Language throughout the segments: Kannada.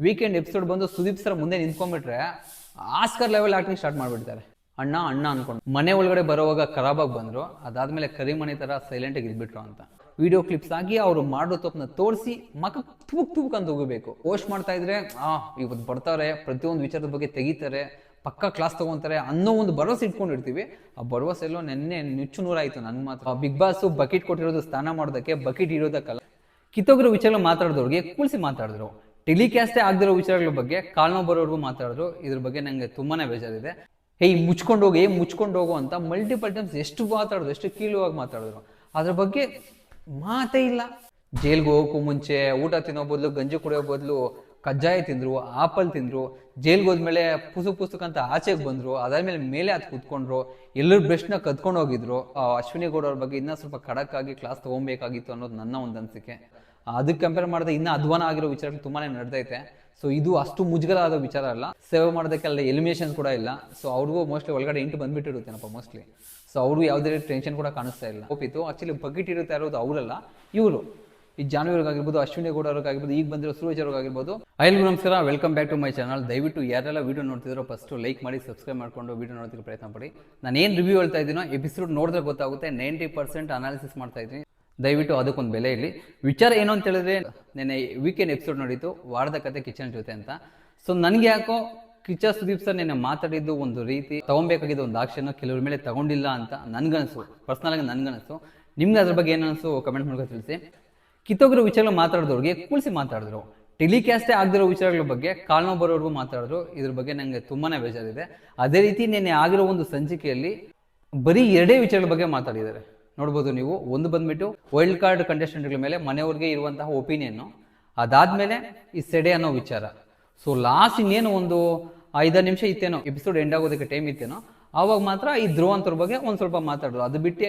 ವೀಕೆಂಡ್ ಎಪಿಸೋಡ್ ಬಂದು ಸುದೀಪ್ ಸರ್ ಮುಂದೆ ನಿಂತ್ಕೊಂಡ್ಬಿಟ್ರೆ ಆಸ್ಕರ್ ಲೆವೆಲ್ ಆಕ್ಟಿಂಗ್ ಸ್ಟಾರ್ಟ್ ಮಾಡ್ಬಿಡ್ತಾರೆ. ಅಣ್ಣ ಅಣ್ಣ ಅನ್ಕೊಂಡು. ಮನೆ ಒಳಗಡೆ ಬರೋವಾಗ ಖರಾಬಾಗಿ ಬಂದ್ರು. ಅದಾದ್ಮೇಲೆ ಕರಿಮಣಿ ತರ ಸೈಲೆಂಟ್ ಆಗಿ ಇದ್ಬಿಟ್ರು ಅಂತ. ವಿಡಿಯೋ ಕ್ಲಿಪ್ಸ್ ಆಗಿ ಅವರು ಮಾಡೋ ತಪ್ಪನ್ನ ತೋರಿಸಿ ಮಕ್ಕ ತುಕ್ ತುಕ್ ಅಂತ ಹೋಗಬೇಕು. ಪೋಸ್ಟ್ ಮಾಡ್ತಾ ಇದ್ರೆ, ಆ ಇವತ್ತು ಬರ್ತಾರೆ. ಪ್ರತಿಯೊಂದು ವಿಚಾರದ ಬಗ್ಗೆ ತೆಗಿತಾರೆ. ಪಕ್ಕ ಕ್ಲಾಸ್ ತಗೊಂತಾರೆ. ಅನ್ನೋ ಒಂದು ಭರವಸೆ ಇಟ್ಕೊಂಡಿರ್ತೀವಿ. ಆ ಭರವಸೆ ಎಲ್ಲೋ ನೆನ್ನೆ ನುಚ್ಚು ನೂರಾಯಿತು ನನ್ ಮಾತ್ರ. ಬಿಗ್ ಬಾಸ್ ಬಕೆಟ್ ಕೊಟ್ಟಿರೋದು ಸ್ನಾನ ಮಾಡೋದಕ್ಕೆ ಬಕೆಟ್ ಇರೋದಕ್ಕಲ್ಲ. ಕಿತ್ತೋಗಿರೋ ವಿಚಾರ ಮಾತಾಡಿದವ್ರಿಗೆ ಕೂಲ್ಸಿ ಮಾತಾಡಿದ್ರು. ಟೆಲಿಕಾಸ್ಟೇ ಆಗದಿರೋ ವಿಚಾರಗಳ ಬಗ್ಗೆ ಕಾಲ್ನೋ ಬರೋರ್ಗು ಮಾತಾಡಿದ್ರು. ಇದ್ರ ಬಗ್ಗೆ ನಂಗೆ ತುಂಬಾನೇ ಬೇಜಾರಿದೆ. ಹೇ ಮುಚ್ಕೊಂಡು ಹೋಗಿ ಮುಚ್ಕೊಂಡು ಹೋಗು ಅಂತ ಮಲ್ಟಿಪಲ್ ಟೈಮ್ಸ್ ಎಷ್ಟು ಮಾತಾಡಿದ್ರು, ಎಷ್ಟು ಕೀಳುವಾಗಿ ಮಾತಾಡಿದ್ರು. ಅದ್ರ ಬಗ್ಗೆ ಮಾತೇ ಇಲ್ಲ. ಜೈಲ್ಗೆ ಹೋಗೋಕ್ಕೂ ಮುಂಚೆ, ಊಟ ತಿನ್ನೋ ಬದಲು, ಗಂಜಿ ಕುಡಿಯೋ ಬದಲು, ಕಜ್ಜಾಯ ತಿಂದ್ರು, ಆಪಲ್ ತಿಂದ್ರು, ಜೈಲ್ಗೆ ಹೋದ್ಮೇಲೆ ಪುಸು ಪುಸ್ತಕ ಅಂತ ಆಚೆಗೆ ಬಂದ್ರು, ಅದಾದ್ಮೇಲೆ ಮೇಲೆ ಅದು ಕೂತ್ಕೊಂಡ್ರು, ಎಲ್ಲರೂ ಬ್ರಷ್ನ ಕದ್ಕೊಂಡು ಹೋಗಿದ್ರು. ಅಶ್ವಿನಿ ಗೌಡ ಅವ್ರ ಬಗ್ಗೆ ಇನ್ನೂ ಸ್ವಲ್ಪ ಖಡಕ್ ಆಗಿ ಕ್ಲಾಸ್ ತಗೊಬೇಕಾಗಿತ್ತು ಅನ್ನೋದು ನನ್ನ ಒಂದು ಅನಿಸಿಕೆ. ಅದಕ್ಕೆ ಕಂಪೇರ್ ಮಾಡಿದ್ರೆ ಇನ್ನೂ ಅಧ್ವಾನ ಆಗಿರೋ ವಿಚಾರಗಳು ತುಂಬಾನೇ ನಡೆದೈತೆ. ಸೊ ಇದು ಅಷ್ಟು ಮುಜುಗರ ಆದ ವಿಚಾರ ಅಲ್ಲ. ಸೇವೆ ಮಾಡೋದಕ್ಕೆಲ್ಲ ಎಲಿಮಿನೇಷನ್ ಕೂಡ ಇಲ್ಲ. ಸೊ ಅವ್ರಿಗೂ ಮೋಸ್ಟ್ಲಿ ಒಳಗಡೆ ಇಂಟು ಬಂದ್ಬಿಟ್ಟಿರುತ್ತೇನಪ್ಪ ಮೋಸ್ಟ್ಲಿ ಸೊ ಅವ್ರಿಗೂ ಯಾವುದೇ ರೀತಿ ಟೆನ್ಷನ್ ಕೂಡ ಕಾಣಿಸ್ತಾ ಇಲ್ಲ. ಹೋಪಿತ್ತು ಆಕ್ಚುಲಿ ಬಕೆಟ್ ಇರುತ್ತೆ ಇರೋದು ಅವರಲ್ಲ. ಇವರು. ಈ ಜಾನ್ವಿಯವ್ರಿಗಾಗಿರ್ಬೋದು ಅಶ್ವಿನಿ ಗೌಡ ಅವ್ರಿಗಾಗಿರ್ಬೋದು ಈಗ ಬಂದಿರೋ ಸೂರಜ್ ಅವ್ರಿಗಾಗಿರ್ಬೋದು ಐಲ್ ನಮಸ್ಕಾರ. Welcome back to my channel ದಯವಿಟ್ಟು ಯಾರೆಲ್ಲ ವೀಡಿಯೋ ನೋಡ್ತಿದ್ರು ಫಸ್ಟ್ ಲೈಕ್ ಮಾಡಿ ಸಬ್ಸ್ಕ್ರೈಬ್ ಮಾಡ್ಕೊಂಡು ವೀಡಿಯೋ ನೋಡೋದಕ್ಕೆ ಪ್ರಯತ್ನ ಪಡಿ. ನಾನು ಏನು ರಿವ್ಯೂ ಹೇಳ್ತಾ ಇದ್ದೀನೋ ಎಪಿಸೋಡ್ ನೋಡಿದ್ರೆ ಗೊತ್ತಾಗುತ್ತೆ. ನೈಂಟಿ ಪರ್ಸೆಂಟ್ ಅನಾಲಿಸಿಸ್ ಮಾಡ್ತಾ ಇದ್ದೀನಿ. ದಯವಿಟ್ಟು ಅದಕ್ಕೊಂದು ಬೆಲೆ ಇರಲಿ. ವಿಚಾರ ಏನು ಅಂತ ಹೇಳಿದ್ರೆ, ನೆನ್ನೆ ವೀಕೆಂಡ್ ಎಪಿಸೋಡ್ ನೋಡಿತ್ತು ವಾರದ ಕತೆ ಕಿಚನ್ ಜೊತೆ ಅಂತ. ಸೊ ನನಗೆ ಯಾಕೋ ಕಿಚ್ಚ ಸುದೀಪ್ ಸರ್ ನೆನ್ನೆ ಮಾತಾಡಿದ್ದು ಒಂದು ರೀತಿ ತಗೊಬೇಕಾಗಿದ್ದು ಒಂದು ಆಕ್ಷನ್ ಕೆಲವ್ರ ಮೇಲೆ ತಗೊಂಡಿಲ್ಲ ಅಂತ ನನ್ಗನ್ಸು ಪರ್ಸನಲ್ ಆಗಿ ನನ್ಗನ್ಸು. ನಿಮ್ಗೆ ಅದ್ರ ಬಗ್ಗೆ ಏನು ಅನ್ಸು ಕಮೆಂಟ್ ಮಾಡ್ಕೊಂಡು ತಿಳಿಸಿ. ಕಿತ್ತೋಗಿರೋ ವಿಚಾರಗಳು ಮಾತಾಡಿದವ್ರಿಗೆ ಕೂಳಿಸಿ ಮಾತಾಡಿದ್ರು. ಟೆಲಿಕಾಸ್ಟೇ ಆಗದಿರೋ ವಿಚಾರಗಳ ಬಗ್ಗೆ ಕಾಲ್ನೋ ಬರೋರ್ಗು ಮಾತಾಡಿದ್ರು. ಇದ್ರ ಬಗ್ಗೆ ನನಗೆ ತುಂಬಾನೇ ಬೇಜಾರಿದೆ. ಅದೇ ರೀತಿ ನಿನ್ನೆ ಆಗಿರೋ ಒಂದು ಸಂಚಿಕೆಯಲ್ಲಿ ಬರೀ ಎರಡೇ ವಿಚಾರಗಳ ಬಗ್ಗೆ ಮಾತಾಡಿದ್ದಾರೆ. ನೋಡ್ಬೋದು ನೀವು. ಒಂದು ಬಂದ್ಬಿಟ್ಟು ವೈಲ್ಡ್ ಕಾರ್ಡ್ ಕಂಟೆಸ್ಟೆಂಟ್ಗಳ ಮೇಲೆ ಮನೆಯವ್ರಿಗೆ ಇರುವಂತಹ ಒಪಿನಿಯನ್ನು ಅದಾದ್ಮೇಲೆ ಈ ಸೆಡೆ ಅನ್ನೋ ವಿಚಾರ. ಸೊ ಲಾಸ್ಟ್ ಇನ್ನೇನು ಒಂದು ಐದು ನಿಮಿಷ ಇತ್ತೇನೋ ಎಪಿಸೋಡ್ ಎಂಡ್ ಆಗೋದಕ್ಕೆ ಟೈಮ್ ಇತ್ತೇನೋ, ಆವಾಗ ಮಾತ್ರ ಈ ಧ್ರುವಂತರ ಬಗ್ಗೆ ಒಂದು ಸ್ವಲ್ಪ ಮಾತಾಡೋದು. ಅದು ಬಿಟ್ಟೆ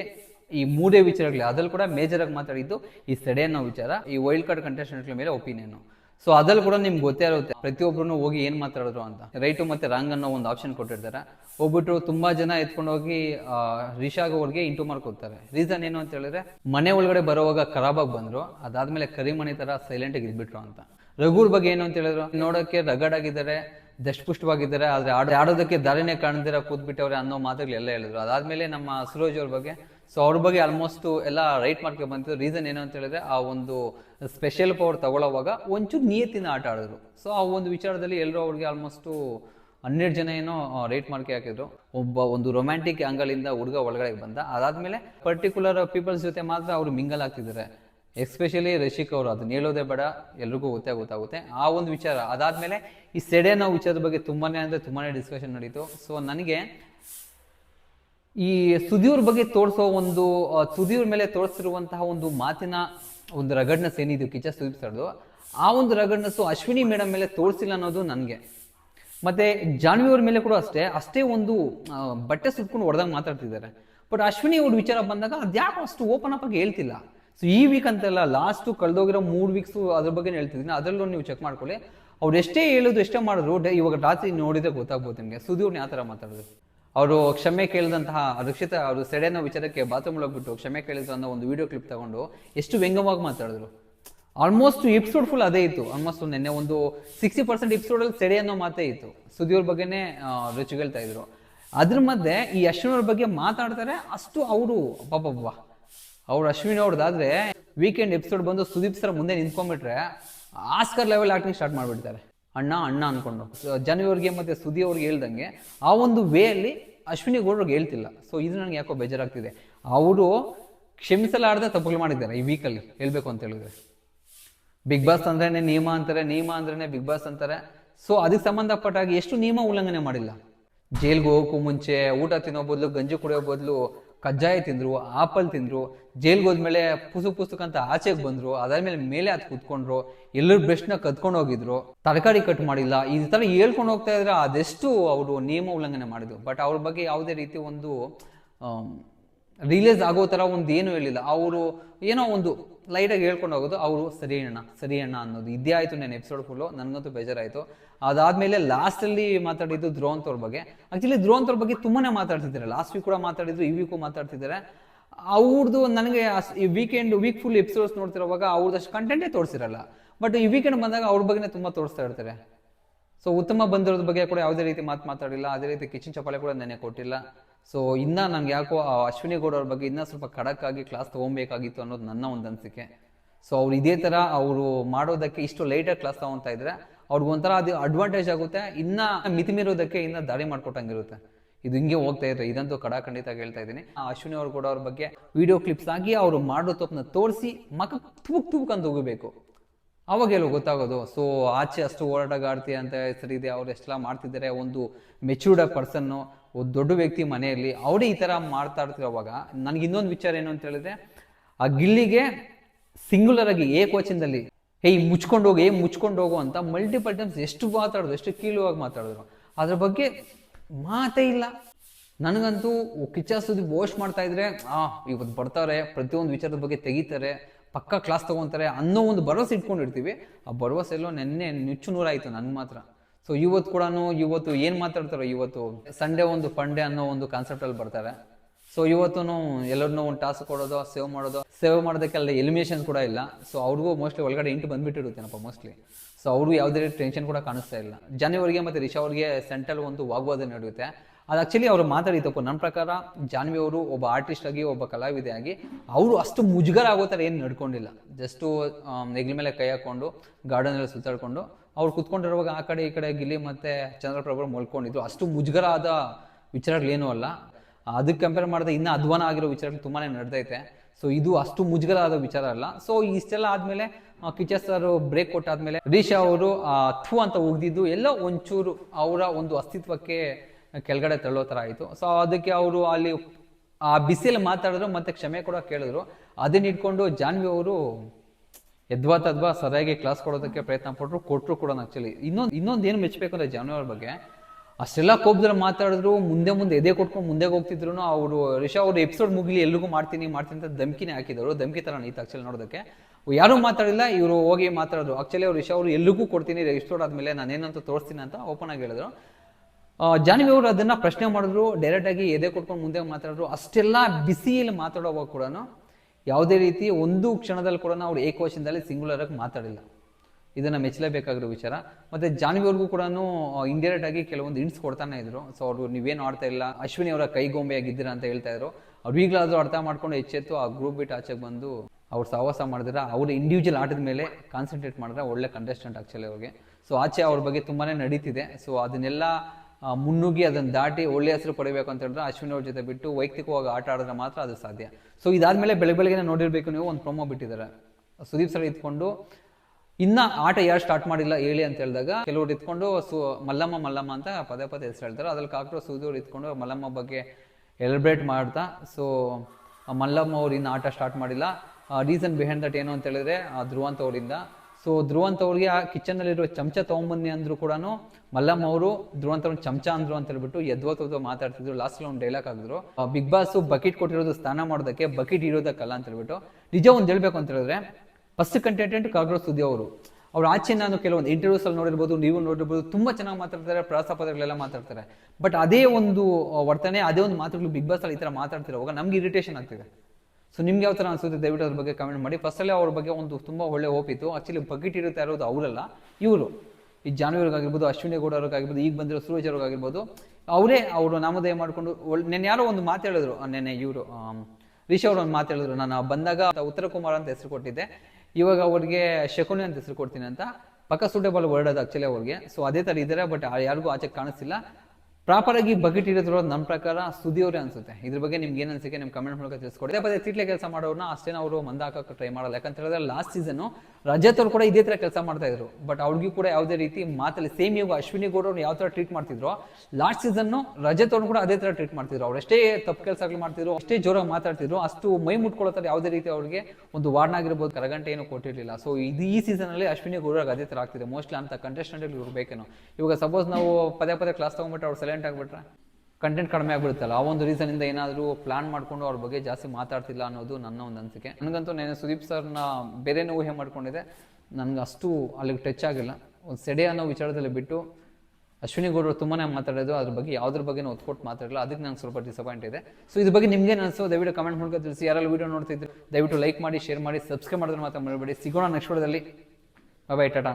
ಈ ಮೂರೇ ವಿಚಾರಗಳೇ. ಅದ್ರಲ್ಲಿ ಕೂಡ ಮೇಜರ್ ಆಗಿ ಮಾತಾಡಿದ್ದು ಈ ಸೆಡೆ ಅನ್ನೋ ವಿಚಾರ, ಈ ವೈಲ್ಡ್ ಕಾರ್ಡ್ ಕಂಟೆಸ್ಟೆಂಟ್ಗಳ ಮೇಲೆ ಒಪಿನಿಯನ್ ಸೊ ಅದ್ರಲ್ಲಿ ಕೂಡ ನಿಮ್ಗೆ ಗೊತ್ತೇ ಇರುತ್ತೆ ಪ್ರತಿಯೊಬ್ಬರು ಹೋಗಿ ಏನ್ ಮಾತಾಡಿದ್ರು ಅಂತ. ರೈಟು ಮತ್ತೆ ರಾಂಗ್ ಅನ್ನೋ ಒಂದು ಆಪ್ಷನ್ ಕೊಟ್ಟಿರ್ತಾರೆ. ಹೋಗ್ಬಿಟ್ಟು ತುಂಬಾ ಜನ ಎತ್ಕೊಂಡು ಹೋಗಿ ಅವ್ರಿಗೆ ಇಂಟು ಮಾರ್ಕ್ ರೀಸನ್ ಏನು ಅಂತ ಹೇಳಿದ್ರೆ, ಮನೆ ಒಳಗಡೆ ಬರೋವಾಗ ಖರಾಬಾಗಿ ಬಂದ್ರು, ಅದಾದ್ಮೇಲೆ ಕರಿಮಣಿ ತರ ಸೈಲೆಂಟ್ ಆಗಿ ಇದ್ಬಿಟ್ರು ಅಂತ. ರಘುರ್ ಬಗ್ಗೆ ಏನು ಅಂತ ಹೇಳಿದ್ರು, ನೋಡೋಕೆ ರಗಡ್ ಆಗಿದ್ದಾರೆ ದಷ್ಟಪುಷ್ಟವಾಗಿದ್ದಾರೆ, ಆದ್ರೆ ಆಡ, ಆಡೋದಕ್ಕೆ ದಾರಿನೇ ಕಾಣದಿರ ಕೂತ್ಬಿಟ್ಟವ್ರೆ ಅನ್ನೋ ಮಾತುಗಳೆಲ್ಲ ಹೇಳಿದ್ರು. ಅದಾದ್ಮೇಲೆ ನಮ್ಮ ಸುರೋಜ್ ಅವ್ರ ಬಗ್ಗೆ ಸೊ ಅವ್ರ ಬಗ್ಗೆ ಆಲ್ಮೋಸ್ಟ್ ಎಲ್ಲ ರೈಟ್ ಮಾಡ್ಕೊಂಡು ಬಂತು ರೀಸನ್ ಏನು ಅಂತ ಹೇಳಿದ್ರೆ, ಆ ಒಂದು ಸ್ಪೆಷಲ್ ಪವರ್ ತಗೊಳ್ಳೋವಾಗ ಒಂಚೂರು ನಿಯತ್ತಿನ ಆಟ ಆಡಿದ್ರು. ಸೊ ಆ ಒಂದು ವಿಚಾರದಲ್ಲಿ ಎಲ್ಲರೂ ಅವ್ರಿಗೆ ಆಲ್ಮೋಸ್ಟು ಹನ್ನೆರಡು ಜನ ಏನೋ ರೇಟ್ ಮಾರ್ಕೆ ಹಾಕಿದ್ರು. ಒಬ್ಬ ಒಂದು ರೊಮ್ಯಾಂಟಿಕ್ ಇಂದ ಹುಡುಗ ಒಳಗಡೆ ಬಂದ. ಅದಾದಮೇಲೆ ಪರ್ಟಿಕ್ಯುಲರ್ ಪೀಪಲ್ಸ್ ಜೊತೆ ಮಾತ್ರ ಅವರು ಮಿಂಗಲ್ ಆಗ್ತಿದ್ದಾರೆ. ಎಸ್ಪೆಷಲಿ ರಶಿಕ್ ಅವರು, ಅದನ್ನ ಹೇಳೋದೇ ಬೇಡ, ಎಲ್ರಿಗೂ ಗೊತ್ತೇ ಗೊತ್ತಾಗುತ್ತೆ. ಆ ಒಂದು ವಿಚಾರ ಅದಾದಮೇಲೆ ಈ ಸೆಡೆ ನಾವು ವಿಚಾರದ ಬಗ್ಗೆ ತುಂಬಾನೇ ಅಂದರೆ ತುಂಬಾನೇ ಡಿಸ್ಕಷನ್ ನಡೀತು. ಸೊ ನನಗೆ ಈ ಸುದಿಯವ್ರ ಬಗ್ಗೆ ತೋರಿಸೋ ಒಂದು ಸುದೀವ್ರ ಮೇಲೆ ತೋರಿಸಿರುವಂತಹ ಒಂದು ಮಾತಿನ ಒಂದು ರಗಡ್ನೆಸ್ ಏನಿದು ಕಿಚ್ಚ ಸುದೀಪ್ ಸರ್ದು, ಆ ಒಂದು ರಗಡ್ನೆಸ್ಸು ಅಶ್ವಿನಿ ಮೇಡಮ್ ಮೇಲೆ ತೋರಿಸಿಲ್ಲ ಅನ್ನೋದು ನನಗೆ. ಮತ್ತೆ ಜಾನ್ವಿ ಅವ್ರ ಮೇಲೆ ಕೂಡ ಅಷ್ಟೇ ಅಷ್ಟೇ ಒಂದು ಬಟ್ಟೆ ಸುಟ್ಕೊಂಡು ಹೊಡೆದಾಗ ಮಾತಾಡ್ತಿದ್ದಾರೆ. ಬಟ್ ಅಶ್ವಿನಿ ಅವ್ರ ವಿಚಾರ ಬಂದಾಗ ಅದ್ಯಾಕೋ ಅಷ್ಟು ಓಪನ್ ಅಪ್ ಆಗಿ ಹೇಳ್ತಿಲ್ಲ. ಸೊ ಈ ವೀಕ್ ಅಂತೆಲ್ಲ ಲಾಸ್ಟ್ ಕಳೆದೋಗಿರೋ ಮೂರು ವೀಕ್ಸು ಅದ್ರ ಬಗ್ಗೆ ಹೇಳ್ತಿದ್ದೀನಿ, ಅದರಲ್ಲೂ ನೀವು ಚೆಕ್ ಮಾಡ್ಕೊಳ್ಳಿ. ಅವ್ರು ಎಷ್ಟೇ ಹೇಳೋದು ಎಷ್ಟೇ ಮಾಡಿದ್ರು ಇವಾಗ ರಾತ್ರಿ ನೋಡಿದ್ರೆ ಗೊತ್ತಾಗ್ಬೋದು ನಿಮಗೆ. ಸುದೀವ್ರನ್ನ ಯಾವ ಥರ ಮಾತಾಡೋದು? ಅವರು ಕ್ಷಮೆ ಕೇಳಿದಂತಹ ರಕ್ಷಿತ ಅವರು ಸೆಡೆನೋ ವಿಚಾರಕ್ಕೆ ಬಾತ್ರೂಮ್ ಹೋಗ್ಬಿಟ್ಟು ಕ್ಷಮೆ ಕೇಳಿದ್ರು ಅನ್ನೋ ಒಂದು ವಿಡಿಯೋ ಕ್ಲಿಪ್ ತಗೊಂಡು ಎಷ್ಟು ವ್ಯಂಗ್ಯವಾಗಿ ಮಾತಾಡಿದ್ರು. ಆಲ್ಮೋಸ್ಟ್ ಎಪಿಸೋಡ್ ಫುಲ್ ಅದೇ ಇತ್ತು. ಆಲ್ಮೋಸ್ಟ್ ನಿನ್ನೆ ಒಂದು ಸಿಕ್ಸ್ಟಿ ಪರ್ಸೆಂಟ್ ಎಪಿಸೋಡಲ್ಲಿ ಸೆಡೆ ಅನ್ನೋ ಮಾತೇ ಇತ್ತು. ಸುದಿಯವ್ರ ಬಗ್ಗೆನೇ ರುಚಿಗೇಳ್ತಾ ಇದ್ರು. ಅದ್ರ ಮಧ್ಯೆ ಈ ಅಶ್ವಿನ್ ಅವ್ರ ಬಗ್ಗೆ ಮಾತಾಡ್ತಾರೆ ಅಷ್ಟು ಅವರು ಪಾಪ ಅವ್ರು ಅಶ್ವಿನ್ ಅವ್ರದ್ದಾದ್ರೆ ವೀಕೆಂಡ್ ಎಪಿಸೋಡ್ ಬಂದು ಸುದೀಪ್ ಸರ್ ಮುಂದೆ ನಿಂತ್ಕೊಂಡ್ಬಿಟ್ರೆ ಆಸ್ಕರ್ ಲೆವೆಲ್ ಆಕ್ಟಿಂಗ್ ಸ್ಟಾರ್ಟ್ ಮಾಡ್ಬಿಡ್ತಾರೆ. ಅಣ್ಣ ಅಣ್ಣ ಅನ್ಕೊಂಡು ಜನವರಿಗೆ ಮತ್ತೆ ಸುದಿ ಅವ್ರಿಗೆ ಹೇಳ್ದಂಗೆ, ಆ ಒಂದು ವೇ ಅಲ್ಲಿ ಅಶ್ವಿನಿ ಗೌಡ್ರಿಗೆ ಹೇಳ್ತಿಲ್ಲ. ಸೊ ಇದು ನನಗೆ ಯಾಕೋ ಬೇಜಾರಾಗ್ತಿದೆ. ಅವರು ಕ್ಷಮಿಸಲಾರದೆ ತಪ್ಪುಗಳು ಮಾಡಿದ್ದಾರೆ ಈ ವೀಕಲ್ಲಿ ಹೇಳ್ಬೇಕು ಅಂತ ಹೇಳಿದ್ರೆ. ಬಿಗ್ ಬಾಸ್ ಅಂದ್ರೇನೆ ನಿಯಮ ಅಂತಾರೆ, ನಿಯಮ ಅಂದ್ರೇನೆ ಬಿಗ್ ಬಾಸ್ ಅಂತಾರೆ. ಸೊ ಅದಕ್ಕೆ ಸಂಬಂಧಪಟ್ಟಾಗಿ ಎಷ್ಟು ನಿಯಮ ಉಲ್ಲಂಘನೆ ಮಾಡಿಲ್ಲ. ಜೈಲ್ಗೆ ಹೋಗೋಕ್ಕೂ ಮುಂಚೆ ಊಟ ತಿನ್ನೋ ಬದಲು, ಗಂಜಿ ಕುಡಿಯೋ ಬದಲು ಕಜ್ಜಾಯ ತಿಂದರು, ಆಪಲ್ ತಿಂದರು, ಜೈಲ್ಗೆ ಹೋದ್ಮೇಲೆ ಪುಸು ಪುಸ್ತಕ ಅಂತ ಆಚೆಗೆ ಬಂದರು, ಅದಾದ ಮೇಲೆ ಮೇಲೆ ಅದು ಕೂತ್ಕೊಂಡ್ರು, ಎಲ್ಲರೂ ಬ್ರಷ್ನ ಕದ್ಕೊಂಡು ಹೋಗಿದ್ರು. ತರಕಾರಿ ಕಟ್ ಮಾಡಿಲ್ಲ. ಈ ಥರ ಹೇಳ್ಕೊಂಡು ಹೋಗ್ತಾ ಇದ್ರೆ ಅದೆಷ್ಟು ಅವರು ನಿಯಮ ಉಲ್ಲಂಘನೆ ಮಾಡಿದ್ರು. ಬಟ್ ಅವ್ರ ಬಗ್ಗೆ ಯಾವುದೇ ರೀತಿ ಒಂದು ರಿಲೀಸ್ ಆಗೋ ಥರ ಒಂದು ಏನು ಹೇಳಿಲ್ಲ. ಅವರು ಏನೋ ಒಂದು ಲೈಟಾಗಿ ಹೇಳ್ಕೊಂಡು ಹೋಗೋದು ಅವರು ಸರಿ ಅಣ್ಣ ಸರಿ ಅಣ್ಣ ಅನ್ನೋದು. ಇದೇ ಆಯಿತು ನಾನು ಎಪಿಸೋಡ್ ಫುಲ್ಲು ನನಗಂತೂ ಬೇಜಾರಾಯಿತು. ಅದಾದಮೇಲೆ ಲಾಸ್ಟಲ್ಲಿ ಮಾತಾಡಿದ್ದು ದ್ರೋನ್ ಅವ್ರ ಬಗ್ಗೆ. ಆ್ಯಕ್ಚುಲಿ ದ್ರೋನ್ ಅವ್ರ ಬಗ್ಗೆ ತುಂಬಾನೇ ಮಾತಾಡ್ತಿದ್ದಾರೆ. ಲಾಸ್ಟ್ ವೀಕ್ ಕೂಡ ಮಾತಾಡಿದ್ರು ಈ ವೀಕು ಮಾತಾಡ್ತಿದ್ದಾರೆ. ಅವ್ರದ್ದು ನನಗೆ ಈ ವೀಕೆಂಡ್ ವೀಕ್ ಫುಲ್ ಎಪಿಸೋಡ್ಸ್ ನೋಡ್ತಿರೋವಾಗ ಅವ್ರದ್ದು ಅಷ್ಟು ಕಂಟೆಂಟೇ ತೋರಿಸಿರಲ್ಲ. ಬಟ್ ಈ ವೀಕೆಂಡ್ ಬಂದಾಗ ಅವ್ರ ಬಗ್ಗೆನೇ ತುಂಬ ತೋರಿಸ್ತಾ ಇರ್ತಾರೆ. ಸೊ ಉತ್ತಮ ಬಂದಿರೋದ್ರ ಬಗ್ಗೆ ಕೂಡ ಯಾವುದೇ ರೀತಿ ಮಾತು ಮಾತಾಡಿಲ್ಲ. ಅದೇ ರೀತಿ ಕಿಚನ್ ಚಪಾಲೆ ಕೂಡ ನೆನೆ ಕೊಟ್ಟಿಲ್ಲ. ಸೊ ಇನ್ನ ನಂಗೆ ಯಾಕೋ ಅಶ್ವಿನಿ ಗೌಡ ಅವ್ರ ಬಗ್ಗೆ ಇನ್ನೂ ಸ್ವಲ್ಪ ಖಡಕ್ ಆಗಿ ಕ್ಲಾಸ್ ತೊಗೊಬೇಕಾಗಿತ್ತು ಅನ್ನೋದು ನನ್ನ ಒಂದು ಅನಿಸಿಕೆ. ಸೊ ಅವ್ರು ಇದೇ ಥರ ಅವರು ಮಾಡೋದಕ್ಕೆ ಇಷ್ಟು ಲೇಟಾಗಿ ಕ್ಲಾಸ್ ತಗೊಂತ ಇದ್ರೆ ಅವ್ರಿಗೆ ಒಂಥರ ಅದು ಅಡ್ವಾಂಟೇಜ್ ಆಗುತ್ತೆ. ಇನ್ನ ಮಿತಿ ಮೀರೋದಕ್ಕೆ ಇನ್ನ ದಾರಿ ಮಾಡ್ಕೊಟ್ಟಂಗಿರುತ್ತೆ. ಇದು ಹಿಂಗೆ ಹೋಗ್ತಾ ಇದ್ರೆ, ಇದಂತೂ ಕಡಾಖಂಡಿತ ಹೇಳ್ತಾ ಇದ್ದೀನಿ. ಆ ಅಶ್ವಿನಿ ಅವ್ರು ಕೂಡ ಅವ್ರ ಬಗ್ಗೆ ವಿಡಿಯೋ ಕ್ಲಿಪ್ಸ್ ಆಗಿ ಅವರು ಮಾಡೋ ತಪ್ಪನ್ನ ತೋರಿಸಿ ಮಕ ತುಬುಕ್ ತುಬುಕ್ ಅಂತ ಹೋಗಬೇಕು. ಅವಾಗ ಎಲ್ಲೋ ಗೊತ್ತಾಗೋದು. ಸೊ ಆಚೆ ಅಷ್ಟು ಹೋರಾಟಗಾರ್ತಿ ಅಂತ ಹೆಸರಿದೆ, ಅವ್ರು ಎಷ್ಟೆಲ್ಲ ಮಾಡ್ತಿದ್ದಾರೆ, ಒಂದು ಮೆಚೂರ್ಡ್ ಪರ್ಸನ್ನು ದೊಡ್ಡ ವ್ಯಕ್ತಿ ಮನೆಯಲ್ಲಿ, ಅವರೇ ಈ ಥರ ಮಾಡ್ತಾ ಇರ್ತಿರೋವಾಗ ನನಗೆ ಇನ್ನೊಂದು ವಿಚಾರ ಏನು ಅಂತ ಹೇಳಿದ್ರೆ, ಆ ಗಿಲ್ಲಿಗೆ ಸಿಂಗ್ಯುಲರ್ ಆಗಿ ಏಕವಚನದಲ್ಲಿ ಏಯ್, ಮುಚ್ಕೊಂಡು ಹೋಗಿ ಏ ಮುಚ್ಕೊಂಡು ಹೋಗು ಅಂತ ಮಲ್ಟಿಪಲ್ ಟೈಮ್ಸ್ ಎಷ್ಟು ಮಾತಾಡೋದು ಎಷ್ಟು ಕೀಳುವಾಗಿ ಮಾತಾಡಿದ್ರು. ಅದ್ರ ಬಗ್ಗೆ ಮಾತೇ ಇಲ್ಲ. ನನಗಂತೂ ಕಿಚ್ಚ ಸುದ್ದಿ ಬೋಸ್ಟ್ ಮಾಡ್ತಾ ಇದ್ರೆ, ಆ ಇವತ್ತು ಬರ್ತಾರೆ, ಪ್ರತಿಯೊಂದು ವಿಚಾರದ ಬಗ್ಗೆ ತೆಗಿತಾರೆ, ಪಕ್ಕ ಕ್ಲಾಸ್ ತಗೊಂತಾರೆ ಅನ್ನೋ ಒಂದು ಭರವಸೆ ಇಟ್ಕೊಂಡಿರ್ತೀವಿ. ಆ ಭರವಸೆ ಎಲ್ಲೋ ನೆನ್ನೆ ನುಚ್ಚು ನೂರಾಯ್ತು ನನ್ನ ಮಾತ್ರ. ಸೊ ಇವತ್ತು ಕೂಡ ಇವತ್ತು ಏನು ಮಾತಾಡ್ತಾರೋ ಇವತ್ತು ಸಂಡೇ ಒಂದು ಫಂಡೇ ಅನ್ನೋ ಒಂದು ಕಾನ್ಸೆಪ್ಟಲ್ಲಿ ಬರ್ತಾರೆ ಸೊ ಇವತ್ತು ಎಲ್ಲರನ್ನೂ ಒಂದು ಟಾಸ್ಕ್ ಕೊಡೋದು ಸೇವ್ ಮಾಡೋದು ಸೇವ್ ಮಾಡೋದಕ್ಕೆಲ್ಲ ಎಲಿಮಿನೇಷನ್ ಕೂಡ ಇಲ್ಲ. ಸೊ ಅವ್ರಿಗೂ ಮೋಸ್ಟ್ಲಿ ಒಳಗಡೆ ಇಂಟು ಬಂದ್ಬಿಟ್ಟಿರುತ್ತೇನಪ್ಪ ಮೋಸ್ಟ್ಲಿ ಸೊ ಅವ್ರಿಗೂ ಯಾವುದೇ ರೀತಿ ಟೆನ್ಷನ್ ಕೂಡ ಕಾಣಿಸ್ತಾ ಇಲ್ಲ. ಜಾನ್ವರಿಗೆ ಮತ್ತು ರಿಷಾ ಅವ್ರಿಗೆ ಸೆಂಟ್ರಲ್ ಒಂದು ವಾಗ್ವಾದ ನಡೆಯುತ್ತೆ. ಅದು ಆ್ಯಕ್ಚುಲಿ ಅವರು ಮಾತಾಡಿತಪ್ಪ ನನ್ನ ಪ್ರಕಾರ ಜಾನ್ವಿ ಅವರು ಒಬ್ಬ ಆರ್ಟಿಸ್ಟ್ ಆಗಿ, ಒಬ್ಬ ಕಲಾವಿದೆಯಾಗಿ ಅವರು ಅಷ್ಟು ಮುಜುಗರ ಆಗೋ ಥರ ಏನು ನಡ್ಕೊಂಡಿಲ್ಲ. ಜಸ್ಟು ನೆಗ್ಲ ಮೇಲೆ ಕೈ ಹಾಕೊಂಡು ಗಾರ್ಡನಲ್ಲಿ ಸುತ್ತಾಡ್ಕೊಂಡು ಅವ್ರು ಕುತ್ಕೊಂಡಿರುವಾಗ ಆ ಕಡೆ ಈ ಕಡೆ ಗಿಲ್ಲಿ ಮತ್ತು ಚಂದ್ರಪ್ರಭರು ಮಲ್ಕೊಂಡಿದ್ರು. ಅಷ್ಟು ಮುಜುಗರ ಆದ ವಿಚಾರಗಳೇನೂ ಅಲ್ಲ. ಅದಕ್ಕೆ ಕಂಪೇರ್ ಮಾಡಿದ್ರೆ ಇನ್ನೂ ಅಧ್ವಾನ ಆಗಿರೋ ವಿಚಾರಗಳು ತುಂಬಾ ನಡೆದೈತೆ. ಸೊ ಇದು ಅಷ್ಟು ಮುಜುಗರ ಆದ ವಿಚಾರ ಅಲ್ಲ. ಸೊ ಇಷ್ಟೆಲ್ಲ ಆದಮೇಲೆ ಕಿಚ ಸರ್ ಬ್ರೇಕ್ ಕೊಟ್ಟಾದ್ಮೇಲೆ ರೀಶಾ ಅವರು ಥೂ ಅಂತ ಉಗ್ದಿದ್ದು ಎಲ್ಲ ಒಂಚೂರು ಅವರ ಒಂದು ಅಸ್ತಿತ್ವಕ್ಕೆ ಕೆಳಗಡೆ ತಳ್ಳೋ ಥರ ಆಯಿತು. ಸೊ ಅದಕ್ಕೆ ಅವರು ಅಲ್ಲಿ ಆ ಬಿಸಿಯಲ್ಲಿ ಮಾತಾಡಿದ್ರು, ಮತ್ತೆ ಕ್ಷಮೆ ಕೂಡ ಕೇಳಿದ್ರು. ಅದನ್ನ ಇಟ್ಕೊಂಡು ಜಾನ್ವಿ ಅವರು ಎದ್ವಾ ತದ್ವಾ ಸರಿಯಾಗಿ ಕ್ಲಾಸ್ ಕೊಡೋದಕ್ಕೆ ಪ್ರಯತ್ನ ಪಟ್ಟರು ಕೊಟ್ಟರು ಕೂಡ ಆಕ್ಚುಲಿ ಇನ್ನೊಂದು ಇನ್ನೊಂದು ಏನು ಮೆಚ್ಚಬೇಕು ಅಂದ್ರೆ ಜಾನುವಾರ ಬಗ್ಗೆ. ಅಷ್ಟೆಲ್ಲ ಕೋಪದಲ್ಲಿ ಮಾತಾಡಿದ್ರು, ಮುಂದೆ ಮುಂದೆ ಎದೆ ಕೊಟ್ಕೊಂಡು ಮುಂದೆ ಹೋಗ್ತಿದ್ರು ಅವರು, ರಿಷಾ ಅವ್ರ ಎಪಿಸೋಡ್ ಮುಗಿಲಿ, ಎಲ್ರಿಗೂ ಮಾಡ್ತೀನಿ ಮಾಡ್ತೀನಿ ಅಂತ ಧಮ್ಕಿನೇ ಹಾಕಿದ್ರು ಧಮ್ಕಿ ತರ ನೀತು ಆಕ್ಚುಲಿ ನೋಡೋದಕ್ಕೆ. ಯಾರೂ ಮಾತಾಡಿಲ್ಲ, ಇವರು ಹೋಗಿ ಮಾತಾಡಿದ್ರು. ಆಕ್ಚುಲಿ ಅವ್ರು ರಿಷಾ ಅವರು ಎಲ್ಲಿಗೂ ಕೊಡ್ತೀನಿ ಎಪಿಸೋಡ್ ಆದ್ಮೇಲೆ ಏನಂತ ತೋರಿಸ್ತೀನಿ ಅಂತ ಓಪನ್ ಆಗಿ ಹೇಳಿದ್ರು. ಜಾನ್ವಿ ಅವರು ಅದನ್ನ ಪ್ರಶ್ನೆ ಮಾಡಿದ್ರು ಡೈರೆಕ್ಟ್ ಆಗಿ ಎದೆ ಕೊಟ್ಕೊಂಡು ಮುಂದೆ ಮಾತಾಡಿದ್ರು. ಅಷ್ಟೆಲ್ಲ ಬಿಸಿಯಲ್ಲಿ ಮಾತಾಡೋವಾಗ ಕೂಡ ಯಾವುದೇ ರೀತಿ ಒಂದು ಕ್ಷಣದಲ್ಲಿ ಕೂಡ ಅವ್ರು ಏಕವಚನದಲ್ಲಿ ಸಿಂಗುಲರ್ ಆಗಿ ಮಾತಾಡಿಲ್ಲ. ಇದನ್ನು ಮೆಚ್ಚಲೇಬೇಕಾಗಿರೋ ವಿಚಾರ. ಮತ್ತು ಜಾನ್ವಿಯವ್ರಿಗೂ ಕೂಡ ಇಂಡೈರೆಕ್ಟ್ ಆಗಿ ಕೆಲವೊಂದು ಹಿಂಟ್ಸ್ ಕೊಡ್ತಾನೆ ಇದ್ರು. ಸೊ ಅವರು ನೀವೇನು ಆಡ್ತಾ ಇಲ್ಲ, ಅಶ್ವಿನಿ ಅವರ ಕೈಗೊಂಬೆಯಾಗಿದ್ದೀರಾ ಅಂತ ಹೇಳ್ತಾ ಇದ್ರು. ಅವ್ರು ಈಗಲಾದರೂ ಅರ್ಥ ಮಾಡ್ಕೊಂಡು ಎಚ್ಚೆತ್ತು ಆ ಗ್ರೂಪ್ ಬಿಟ್ಟು ಆಚೆಗೆ ಬಂದು ಅವ್ರು ಸಹವಾಸ ಮಾಡಿದ್ರೆ, ಅವ್ರು ಇಂಡಿವಿಜುವಲ್ ಆಟದ ಮೇಲೆ ಕಾನ್ಸಂಟ್ರೇಟ್ ಮಾಡಿದ್ರೆ ಒಳ್ಳೆ ಕಂಟೆಸ್ಟೆಂಟ್ ಆಕ್ಚುಲಿ ಅವ್ರಿಗೆ. ಸೊ ಆಚೆ ಅವ್ರ ಬಗ್ಗೆ ತುಂಬಾ ನಡೀತಿದೆ. ಸೊ ಅದನ್ನೆಲ್ಲ ಮುನ್ನುಗ್ಗಿ ಅದನ್ನು ದಾಟಿ ಒಳ್ಳೆ ಹೆಸರು ಪಡಿಬೇಕು ಅಂತ ಹೇಳಿದ್ರೆ ಅಶ್ವಿನಿ ಅವ್ರ ಜೊತೆ ಬಿಟ್ಟು ವೈಯಕ್ತಿಕವಾಗಿ ಆಟ ಆಡಿದ್ರೆ ಮಾತ್ರ ಅದು ಸಾಧ್ಯ. ಸೊ ಇದಾದ್ಮೇಲೆ ಬೆಳಗ್ಗೆ ಬೆಳಗ್ಗೆ ನೋಡಿರ್ಬೇಕು ನೀವು, ಒಂದು ಪ್ರೊಮೋ ಬಿಟ್ಟಿದ್ದಾರೆ. ಸುದೀಪ್ ಸರ್ ಇದ್ಕೊಂಡು, ಇನ್ನ ಆಟ ಯಾರು ಸ್ಟಾರ್ಟ್ ಮಾಡಿಲ್ಲ ಹೇಳಿ ಅಂತ ಹೇಳಿದಾಗ ಕೆಲವರು ಇದ್ಕೊಂಡು ಸು, ಮಲ್ಲಮ್ಮ ಮಲ್ಲಮ್ಮ ಅಂತ ಪದೇ ಪದೇ ಹೆಸರು ಹೇಳ್ತಾರೆ. ಅದ್ರಲ್ಲಿ ಕಾಕ್ರು ಸುದೀವ್ರು ಇದ್ಕೊಂಡು ಮಲ್ಲಮ್ಮ ಬಗ್ಗೆ ಎಲಿಬ್ರೇಟ್ ಮಾಡ್ತಾ ಸೊ ಮಲ್ಲಮ್ಮ ಅವ್ರು ಇನ್ನು ಆಟ ಸ್ಟಾರ್ಟ್ ಮಾಡಿಲ್ಲ. ರೀಸನ್ ಬಿಹೈಂಡ್ ದಟ್ ಏನು ಅಂತ ಹೇಳಿದ್ರೆ ಧ್ರುವಂತ್ ಅವರಿಂದ ಸೊ ಧ್ರುವಂತವ್ರಿಗೆ ಆ ಕಿಚನ್ನಲ್ಲಿರೋ ಚಮಚ ತೊಗೊಂಬನ್ನಿ ಅಂದ್ರು ಕೂಡ ಮಲ್ಲಮ್ಮ ಅವರು ಧ್ರುವಂತವ್ರನ್ನ ಚಮಚ ಅಂದ್ರು ಅಂತ ಹೇಳ್ಬಿಟ್ಟು ಎದ್ವತ್ತು ಮಾತಾಡ್ತಿದ್ರು. ಲಾಸ್ಟ್ ಒಂದು ಡೈಲಾಗ್ ಆಗಿದ್ರು ಬಿಗ್ ಬಾಸ್ ಬಕೆಟ್ ಕೊಟ್ಟಿರೋದು ಸ್ನಾನ ಮಾಡೋದಕ್ಕೆ ಬಕೆಟ್ ಇರೋದಕ್ಕಲ್ಲ ಅಂತ ಹೇಳ್ಬಿಟ್ಟು ನಿಜ ಒಂದು ಹೇಳ್ಬೇಕು ಅಂತ ಹೇಳಿದ್ರೆ ಫಸ್ಟ್ ಕಂಟೆಂಟೆಂಟ್ ಕಾಗ್ರೋ ಸುದ್ದಿ ಅವರು. ಅವ್ರ ಆಚೆ ನಾನು ಕೆಲವೊಂದು ಇಂಟರ್ವ್ಯೂಸ್ ಅಲ್ಲಿ ನೋಡಿರ್ಬೋದು, ನೀವು ನೋಡಿರ್ಬೋದು, ತುಂಬಾ ಚೆನ್ನಾಗಿ ಮಾತಾಡ್ತಾರೆ ಪ್ರವಾಸ ಪದಗಳೆಲ್ಲ ಮಾತಾಡ್ತಾರೆ. ಬಟ್ ಅದೇ ಒಂದು ವರ್ತನೆ, ಅದೇ ಒಂದು ಮಾತುಗಳು ಬಿಗ್ ಬಾಸ್ ಅಲ್ಲಿ ಈ ತರ ಮಾತಾಡ್ತಿರೋವಾಗ ನಮ್ಗೆ ಇರಿಟೇಷನ್ ಆಗ್ತಿದೆ. ಸೊ ನಿಮ್ಗೆ ಯಾವ ಥರ ಅನಿಸುತ್ತೆ? ದಯವಿಟ್ಟು ಅದ್ರ ಬಗ್ಗೆ ಕಮೆಂಟ್ ಮಾಡಿ. ಫಸ್ಟಲ್ಲಿ ಅವ್ರ ಬಗ್ಗೆ ಒಂದು ತುಂಬ ಒಳ್ಳೆ ಹೋಪ್ ಇತ್ತು. ಆಕ್ಚುಲಿ ಬಕೆಟ್ ಇರುತ್ತೆ ಇರೋದು ಅವರಲ್ಲ. ಇವರು. ಈ ಜಾನ್ವಿಯವ್ರಿಗಾಗಿರ್ಬೋದು ಅಶ್ವಿನಿ ಗೌಡ ಅವ್ರಿಗಾಗಿರ್ಬೋದು ಈಗ ಬಂದಿರೋ ಸೂರಜ್ ಅವ್ರಿಗಾಗಿರ್ಬೋದು ಅವರೇ ಅವರು ನಾಮದಯ ಮಾಡಿಕೊಂಡು ಒಳ್ಳೆ ನೆನ್ನೆ ಯಾರೋ ಒಂದು ಮಾತು ಹೇಳಿದ್ರು. ನೆನ್ನೆ ಇವರು ರಿಷ್ ಅವರು ಒಂದು ಮಾತು ಹೇಳಿದ್ರು. ನಾನು ಬಂದಾಗ ಉತ್ತರ ಕುಮಾರ್ ಅಂತ ಹೆಸರು ಕೊಟ್ಟಿದ್ದೆ. ಇವಾಗ ಅವ್ರಿಗೆ ಶಕುನಿ ಅಂತ ಹೆಸರು ಕೊಡ್ತೀನಿ ಅಂತ. ಪಕ್ಕ ಸೂಟೇಬಲ್ ವರ್ಡ್ ಅದು ಆಕ್ಚುಲಿ ಅವ್ರಿಗೆ. ಸೊ ಅದೇ ಥರ ಇದ್ದಾರೆ ಬಟ್ ಯಾರಿಗೂ ಆಚೆ ಕಾಣಿಸ್ತಿಲ್ಲ. ಪ್ರಾಪರ್ ಆಗಿ ಬಕೆಟ್ ಇರೋದ್ರೊಳಗೆ ನಮ್ಮ ಪ್ರಕಾರ ಸುದಿಯವರೇ ಅನ್ಸುತ್ತೆ. ಇದ್ರ ಬಗ್ಗೆ ನಿಮ್ಗೆ ಏನು ಅನ್ಸಿಕೆ ನಿಮ್ಮ ಕಮೆಂಟ್ ಮೂಲಕ ತಿಳಿಸ್ಕೊಡಿ. ಅದೇ ಪದೇ ತಿಟ್ಲೆ ಕೆಲಸ ಮಾಡೋರ್ನ ಅಷ್ಟೇನ ಅವರು ಮಂದ ಹಾಕಕ್ಕೆ ಟ್ರೈ ಮಾಡಲ್ಲ. ಯಾಕಂತ ಹೇಳಿದ್ರೆ ಲಾಸ್ಟ್ ಸೀಸನ್ ರಜತ್ ಅವ್ರು ಕೂಡ ಇದೇ ತರ ಕೆಲಸ ಮಾಡ್ತಾ ಇದ್ರು. ಬಟ್ ಅವ್ರಿಗೂ ಕೂಡ ಯಾವುದೇ ರೀತಿ ಮಾತಲ್ಲಿ ಸೇಮ್ ಇವಾಗ ಅಶ್ವಿನಿ ಗೌಡ್ ಯಾವ ತರ ಟ್ರೀಟ್ ಮಾಡ್ತಿದ್ರು ಲಾಸ್ಟ್ ಸೀಸನ್ ರಜತ್ ಅವ್ರು ಕೂಡ ಅದೇ ತರ ಟ್ರೀಟ್ ಮಾಡ್ತಿದ್ರು. ಅವ್ರು ಎಷ್ಟೇ ತಪ್ಪು ಕೆಲಸಗಳು ಮಾಡ್ತಿದ್ರು ಅಷ್ಟೇ ಜೋರಾಗಿ ಮಾತಾಡ್ತಿದ್ರು, ಅಷ್ಟು ಮೈ ಮುಟ್ಕೊಳ್ತಾರೆ ಯಾವುದೇ ರೀತಿ ಅವ್ರಿಗೆ ಒಂದು ವಾರ್ಡ್ ಆಗಿರ್ಬೋದು ಕರಗಂಟೆ ಏನು ಕೊಟ್ಟಿರಲಿಲ್ಲ. ಸೊ ಇದು ಈ ಸೀಸನ್ ಅಲ್ಲಿ ಅಶ್ವಿನಿ ಗೌಡರ್ಗೆ ಅದೇ ತರ ಆಗ್ತಿದೆ. ಮೋಸ್ಟ್ಲಿ ಅಂತ ಕಂಟೆಸ್ಟೆಂಟ್ ಬೇಕೇನೋ. ಇವಾಗ ಸಪೋಸ್ ನಾವು ಪದೇ ಪದೇ ಕ್ಲಾಸ್ ತಗೊಂಡ್ಬಿಟ್ಟು ಅವ್ರು ಸೈಲೆಂಟ್ ಆಗ್ಬಿಟ್ರೆ. ಕಂಟೆಂಟ್ ಕಡಿಮೆ ಆಗ್ಬಿಡುತ್ತಲ್ಲ. ಆ ಒಂದು ರೀಸನ್ ಇಂದ ಏನಾದರೂ ಪ್ಲಾನ್ ಮಾಡ್ಕೊಂಡು ಅವ್ರ ಬಗ್ಗೆ ಜಾಸ್ತಿ ಮಾತಾಡ್ತಿಲ್ಲ ಅನ್ನೋದು ನನ್ನ ಒಂದು ಅನಿಸಿಕೆ. ನನಗಂತೂ ನಾನು ಸುದೀಪ್ ಸರ್ನ ಬೇರೆ ಊಹೆ ಮಾಡ್ಕೊಂಡಿದೆ. ನನಗೆ ಅಷ್ಟು ಅಲ್ಲಿಗೆ ಟಚ್ ಆಗಿಲ್ಲ. ಒಂದು ಸೆಡೆ ಅನ್ನೋ ವಿಚಾರದಲ್ಲಿ ಬಿಟ್ಟು ಅಶ್ವಿನಿ ಗೌಡರು ತುಂಬಾನೇ ಮಾತಾಡೋದು, ಅದ್ರ ಬಗ್ಗೆ ಯಾವ್ದ್ರ ಬಗ್ಗೆ ಒತ್ಕೊಟ್ಟು ಮಾತಾಡಲ್ಲ ಅದಕ್ಕೆ ನಂಗೆ ಸ್ವಲ್ಪ ಡಿಸಪಾಯಿಂಟ್ ಇದೆ. ಸೊ ಇದ್ರ ಬಗ್ಗೆ ನಿಮ್ಗೆ ಅನಿಸೋ ದಯವಿಟ್ಟು ಕಮೆಂಟ್ ಮೂಲಕ ತಿಳಿಸಿ. ಯಾರಲ್ಲಿ ವಿಡಿಯೋ ನೋಡ್ತಿದ್ರು, ದಯವಿಟ್ಟು ಲೈಕ್ ಮಾಡಿ ಶೇರ್ ಮಾಡಿ ಸಬ್ಸ್ಕ್ರೈಬ್ ಮಾಡಿದ್ರೆ ಮಾತ್ರ ಮಾಡಬೇಡಿ ಸಿಗೋಣ ನೆಕ್ಸ್ಟ್ ವಿಡಿಯೋದಲ್ಲಿ ಬಾಯ್ ಟಾಟಾ